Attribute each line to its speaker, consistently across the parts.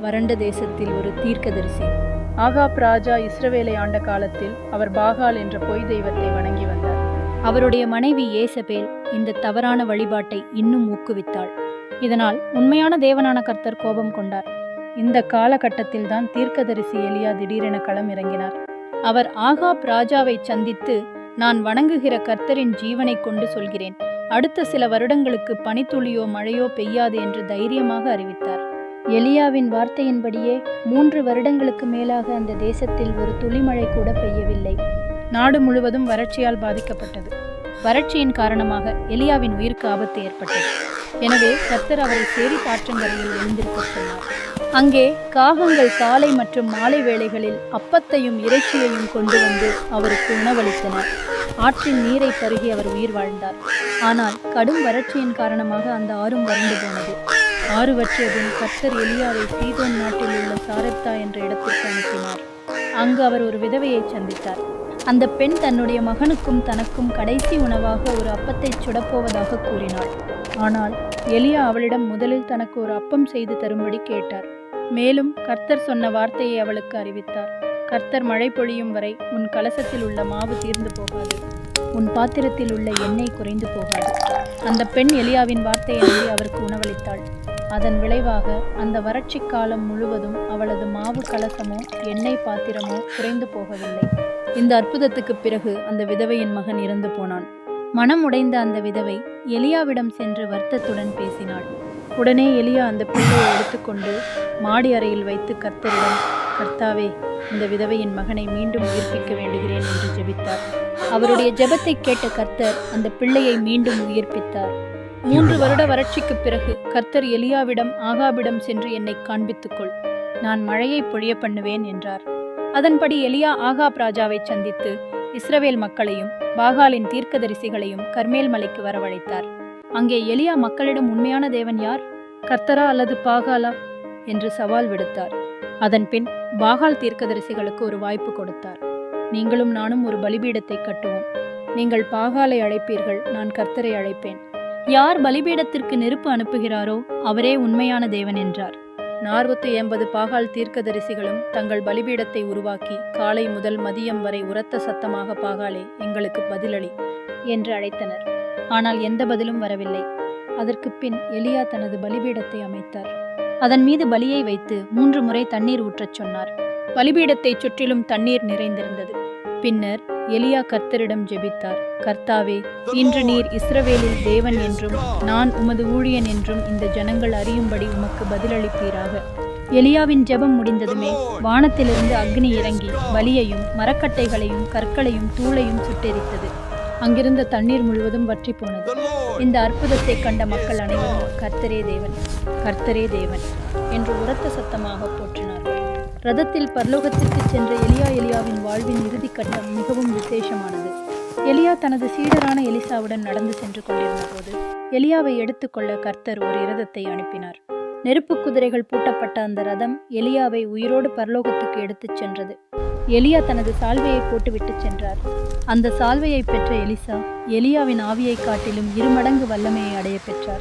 Speaker 1: வறண்ட தேசத்தில் ஒரு தீர்க்கதரிசி.
Speaker 2: ஆகாப் ராஜா இஸ்ரவேலை ஆண்ட காலத்தில் அவர் பாகால் என்ற பொய் தெய்வத்தை வணங்கி வந்தார்.
Speaker 1: அவருடைய மனைவி ஏசபேல் இந்த தவறான வழிபாட்டை இன்னும் ஊக்குவித்தாள். இதனால் உண்மையான தேவனான கர்த்தர் கோபம் கொண்டார்.
Speaker 2: இந்த காலகட்டத்தில் தான் தீர்க்கதரிசி எலியா திடீரென களம் இறங்கினார்.
Speaker 1: அவர் ஆகாப் ராஜாவை சந்தித்து நான் வணங்குகிற கர்த்தரின் ஜீவனை கொண்டு சொல்கிறேன். அடுத்த சில வருடங்களுக்கு பனித்துளியோ மழையோ பெய்யாது என்று தைரியமாக அறிவித்தார். எலியாவின் வார்த்தையின்படியே மூன்று வருடங்களுக்கு மேலாக அந்த தேசத்தில் ஒரு துளிமழை கூட பெய்யவில்லை.
Speaker 2: நாடு முழுவதும் வறட்சியால் பாதிக்கப்பட்டது.
Speaker 1: வறட்சியின் காரணமாக எலியாவின் உயிருக்கு ஆபத்து ஏற்பட்டது. எனவே கர்த்தர் அவரை சேரி பாற்றங்கரையில் எழுந்திருக்கச் சொன்னார். அங்கே காகங்கள் காலை மற்றும் மாலை வேளைகளில் அப்பத்தையும் இறைச்சியையும் கொண்டு வந்து அவருக்கு உணவளித்தன ஆற்றின் நீரை பருகி அவர் உயிர் வாழ்ந்தார். ஆனால் கடும் வறட்சியின் காரணமாக அந்த ஆறும் வறண்டு போனது. ஆறு வற்றியதும் கர்த்தர் எலியாவை சீதோன் நாட்டில் உள்ள சாரப்தா என்ற இடத்திற்கு அனுப்பினார். அங்கு அவர் ஒரு விதவையை சந்தித்தார். அந்த பெண் தன்னுடைய மகனுக்கும் தனக்கும் கடைசி உணவாக ஒரு அப்பத்தை சுடப்போவதாக கூறினாள். ஆனால் எலியா அவளிடம் முதலில் தனக்கு ஒரு அப்பம் செய்து தரும்படி கேட்டார். மேலும் கர்த்தர் சொன்ன வார்த்தையை அவளுக்கு அறிவித்தார். கர்த்தர் மழை பொழியும் வரை உன் கலசத்தில் உள்ள மாவு தீர்ந்து போகாது. உன் பாத்திரத்தில் உள்ள எண்ணெய் குறைந்து போகாது. அந்த பெண் எலியாவின் வார்த்தையை நம்பி அவருக்கு உணவளித்தாள். அதன் விளைவாக அந்த வறட்சி காலம் முழுவதும் அவளது மாவு கலசமோ எண்ணெய் பாத்திரமோ குறைந்து போகவில்லை. இந்த அற்புதத்துக்கு பிறகு அந்த விதவையின் மகன் இறந்து போனான். மனம் உடைந்த அந்த விதவை எலியாவிடம் சென்று வருத்தத்துடன் பேசினாள். உடனே எலியா அந்த பிள்ளையை எடுத்துக்கொண்டு மாடி அறையில் வைத்து கர்த்தரிடம் கர்த்தாவே இந்த விதவையின் மகனை மீண்டும் உயிர்ப்பிக்க வேண்டுகிறேன் என்று ஜெபித்தார். அவருடைய ஜெபத்தை கேட்ட கர்த்தர் அந்த பிள்ளையை மீண்டும் உயிர்ப்பித்தார். மூன்று வருட வறட்சிக்கு பிறகு கர்த்தர் எலியாவிடம் ஆகாபிடம் சென்று என்னை காண்பித்துக்கொள். நான் மழையை பொழிய பண்ணுவேன் என்றார். அதன்படி எலியா ஆகாப் ராஜாவை சந்தித்து இஸ்ரவேல் மக்களையும் பாகாலின் தீர்க்கதரிசிகளையும் கர்மேல் மலைக்கு வரவழைத்தார். அங்கே எலியா மக்களிடம் உண்மையான தேவன் யார்? கர்த்தரா அல்லது பாகாலா? என்று சவால் விடுத்தார். அதன்பின் பாகால் தீர்க்கதரிசிகளுக்கு ஒரு வாய்ப்பு கொடுத்தார். நீங்களும் நானும் ஒரு பலிபீடத்தை கட்டுவோம். நீங்கள் பாகாலை அழைப்பீர்கள் நான் கர்த்தரை அழைப்பேன். யார் பலிபீடத்திற்கு நெருப்பு அனுப்புகிறாரோ அவரே உண்மையான தேவன் என்றார். நாற்பத்தி எண்பது பாகால் தீர்க்கதரிசிகளும் தங்கள் பலிபீடத்தை உருவாக்கி காலை முதல் மதியம் வரை உரத்த சத்தமாக பாகாலே எங்களுக்கு பதிலளி என்று அழைத்தனர். ஆனால் எந்த பதிலும் வரவில்லை. அதற்கு பின் எலியா தனது பலிபீடத்தை அமைத்தார். அதன் மீது பலியை வைத்து மூன்று முறை தண்ணீர் ஊற்றச் சொன்னார். பலிபீடத்தைச் சுற்றிலும் தண்ணீர் நிறைந்திருந்தது. பின்னர் எலியா கர்த்தரிடம் ஜெபித்தார். கர்த்தாவே இன்று நீர் இஸ்ரவேலில் தேவன் என்றும் நான் உமது ஊழியன் என்றும் இந்த ஜனங்கள் அறியும்படி உமக்கு பதிலளிப்பீராக. எலியாவின் ஜெபம் முடிந்ததுமே வானத்திலிருந்து அக்னி இறங்கி வலியையும் மரக்கட்டைகளையும் கற்களையும் தூளையும் சுட்டெரித்தது. அங்கிருந்த தண்ணீர் முழுவதும் வற்றி போனது இந்த அற்புதத்தை கண்ட மக்கள் அனைவரும் கர்த்தரே தேவன் கர்த்தரே தேவன் என்று உரத்த சத்தமாக போற்று ரதத்தில் பரலோகத்திற்கு சென்ற எலியா எலியாவின் வாழ்வின் இறுதிக் கட்டம் மிகவும் விசேஷமானது. எலியா தனது சீடரான எலிசாவுடன் நடந்து சென்று கொண்டிருந்த போது எலியாவை எடுத்துக்கொள்ள கர்த்தர் ஒரு இரதத்தை அனுப்பினார். நெருப்பு குதிரைகள் பூட்டப்பட்ட அந்த ரதம் எலியாவை உயிரோடு பரலோகத்துக்கு எடுத்துச் சென்றது. எலியா தனது சால்வையை போட்டுவிட்டு சென்றார். அந்த சால்வையை பெற்ற எலிசா எலியாவின் ஆவியை காட்டிலும் இருமடங்கு வல்லமையை அடைய பெற்றார்.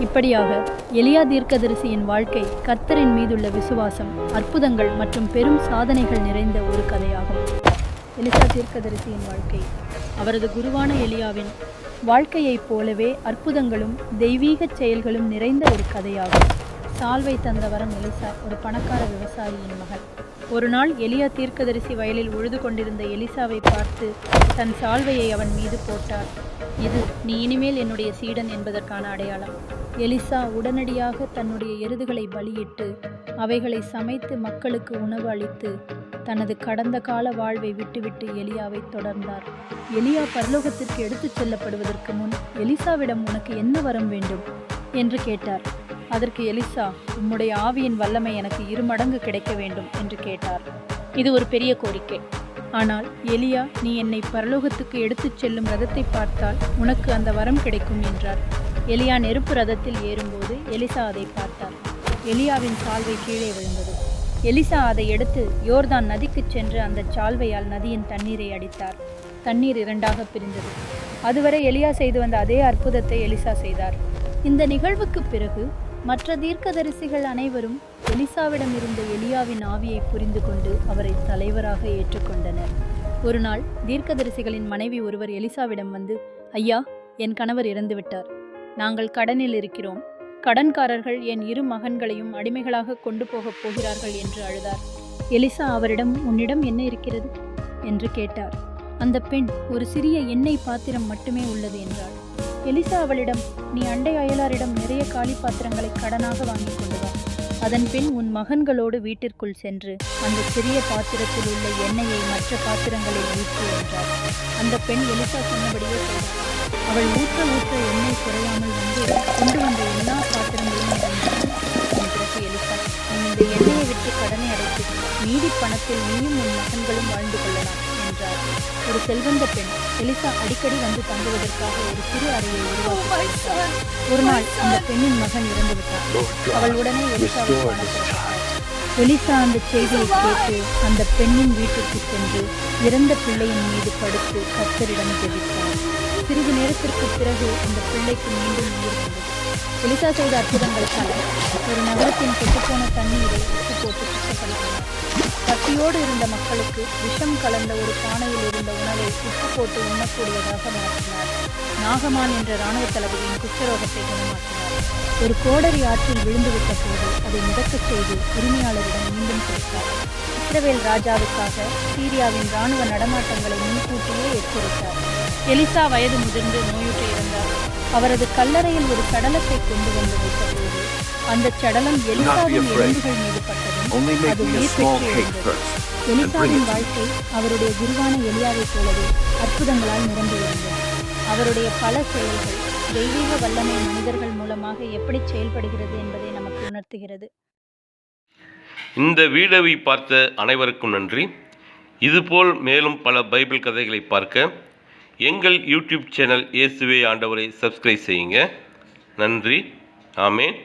Speaker 1: இப்படியாக எலியா தீர்க்கதரிசியின் வாழ்க்கை கர்த்தரின் மீதுள்ள விசுவாசம் அற்புதங்கள் மற்றும் பெரும் சாதனைகள் நிறைந்த ஒரு கதையாகும். எலிசா தீர்க்கதரிசியின் வாழ்க்கை. அவரது குருவான எலியாவின் வாழ்க்கையைப் போலவே அற்புதங்களும் தெய்வீகச் செயல்களும் நிறைந்த ஒரு கதையாகும். சால்வை தந்த வரம் எலிசா ஒரு பணக்கார விவசாயியின் மகள் ஒரு நாள் எலியா தீர்க்கதரிசி வயலில் உழுது கொண்டிருந்த எலிசாவை பார்த்து தன் சால்வையை அவன் மீது போட்டார். இது நீ இனிமேல் என்னுடைய சீடன் என்பதற்கான அடையாளம் எலிசா உடனடியாக தன்னுடைய எருதுகளை பலியிட்டு அவைகளை சமைத்து மக்களுக்கு உணவு அளித்து தனது கடந்த கால வாழ்வை விட்டுவிட்டு எலியாவை தொடர்ந்தார். எலியா பரலோகத்திற்கு எடுத்துச் செல்லப்படுவதற்கு முன் எலிசாவிடம் உனக்கு என்ன வரம் வேண்டும் என்று கேட்டார். அதற்கு எலிசா உம்முடைய ஆவியின் வல்லமை எனக்கு இருமடங்கு கிடைக்க வேண்டும் என்று கேட்டார். இது ஒரு பெரிய கோரிக்கை. ஆனால் எலியா நீ என்னை பரலோகத்துக்கு எடுத்துச் செல்லும் ரதத்தை பார்த்தால் உனக்கு அந்த வரம் கிடைக்கும் என்றார். எலியா நெருப்பு ரதத்தில் ஏறும்போது எலிசா அதை பார்த்தார். எலியாவின் சால்வை கீழே விழுந்தது. எலிசா அதை எடுத்து யோர்தான் நதிக்குச் சென்று அந்த சால்வையால் நதியின் தண்ணீரை அடித்தார். தண்ணீர் இரண்டாக பிரிந்தது. அதுவரை எலியா செய்து வந்த அதே அற்புதத்தை எலிசா செய்தார். இந்த நிகழ்வுக்கு பிறகு மற்ற தீர்க்கதரிசிகள் அனைவரும் எலிசாவிடம் இருந்த எலியாவின் ஆவியை புரிந்து கொண்டு அவரை தலைவராக ஏற்றுக்கொண்டனர். ஒரு நாள் தீர்க்கதரிசிகளின் மனைவி ஒருவர் எலிசாவிடம் வந்து ஐயா என் கணவர் இறந்துவிட்டார். நாங்கள் கடனில் இருக்கிறோம். கடன்காரர்கள் என் இரு மகன்களையும் அடிமைகளாக கொண்டு போகப் போகிறார்கள் என்று அழுதார். எலிசா அவரிடம் உன்னிடம் என்ன இருக்கிறது? என்று கேட்டார். அந்த பெண் ஒரு சிறிய எண்ணெய் பாத்திரம் மட்டுமே உள்ளது என்றாள். எலிசா அவளிடம் நீ அண்டை அயலாரிடம் நிறைய காலி பாத்திரங்களை கடனாக வாங்கிக் கொண்டு வா. அதன் பின் உன் மகன்களோடு வீட்டிற்குள் சென்று அந்த சிறிய பாத்திரத்தில் உள்ள எண்ணெயை மற்ற பாத்திரங்களில் ஊற்று என்றார். அந்த பெண் எலிசா சொன்னபடியே செய்தார் அவள் ஊற்ற ஊற்ற எண்ணெய் குறையாமல் வந்து கொண்டு வந்த எல்லா பாத்திரங்களையும் பிறகு எலிசா நீ இந்த எண்ணெயை விட்டு கடனை அடைத்து மீதி பணத்தில் நீயும் உன் மகன்களும் வாழ்ந்து கொள்ள ஒரு செல்வந்த பெண் எலிசா அடிக்கடி வந்து தங்குவதற்காக ஒரு சிறு அறையை உருவாக்கி ஒரு நாள் அந்த பெண்ணின் மகன் இறந்துவிட்டார். அவள் உடனே எலிசாவை எலிசா அந்த செய்தியை கேட்டு அந்த பெண்ணின் வீட்டிற்கு சென்று இறந்த பிள்ளையின் மீது படுத்து கத்தரிடம் ஜெபித்தார் சிறிது நேரத்திற்கு பிறகு அந்த பிள்ளைக்கு மீண்டும் உயிர் வந்தது. எலிசா செய்த அற்புதங்களுக்காக ஒரு நகரத்தின் கெட்டுப்போன தண்ணீரை உப்பு போட்டு சுத்தப்படுத்தினார். பசியோடு இருந்த மக்களுக்கு விஷம் கலந்த ஒரு பானையில் இருந்த உணவை உப்பு போட்டு உண்ணக்கூடியதாக மாற்றினார். நாகமான் என்ற இராணுவ தளபதியின் குஷ்டரோகத்தை குணமாக்கினார். ஒரு கோடரி ஆற்றில் விழுந்துவிட்ட போது அதை மிதக்கச் செய்து உரிமையாளரிடம் மீண்டும் கொடுத்தார். இஸ்ரவேல் ராஜாவுக்காக சீரியாவின் இராணுவ நடமாட்டங்களை முன்கூட்டியே எச்சரித்தார் எலிசா வயது முதிர்ந்து நோயுற்று இருந்தார் அவரது கல்லறையில் ஒரு சடலத்தை கொண்டு வந்து வைத்தபோது அந்த சடலம் எலிசாவின். எலும்புகள் மீது பட்டதும்
Speaker 3: Only make me a small cake first. and bring it.
Speaker 1: வாழ்க்கை அவருடைய குருவான எலியாவைப் போலவே அற்புதங்களால் நிரம்பியிருந்தது அவருடைய பல செயல்கள் தெய்வீக வல்லமை மனிதர்கள் மூலமாக எப்படி செயல்படுகிறது என்பதை நமக்கு உணர்த்துகிறது.
Speaker 4: இந்த வீடியோவை பார்த்த அனைவருக்கும் நன்றி. இதுபோல் மேலும் பல பைபிள் கதைகளை பார்க்க எங்கள் யூடியூப் சேனல் இயேசுவே ஆண்டவரை சப்ஸ்கிரைப் செய்யுங்க. நன்றி. ஆமேன்.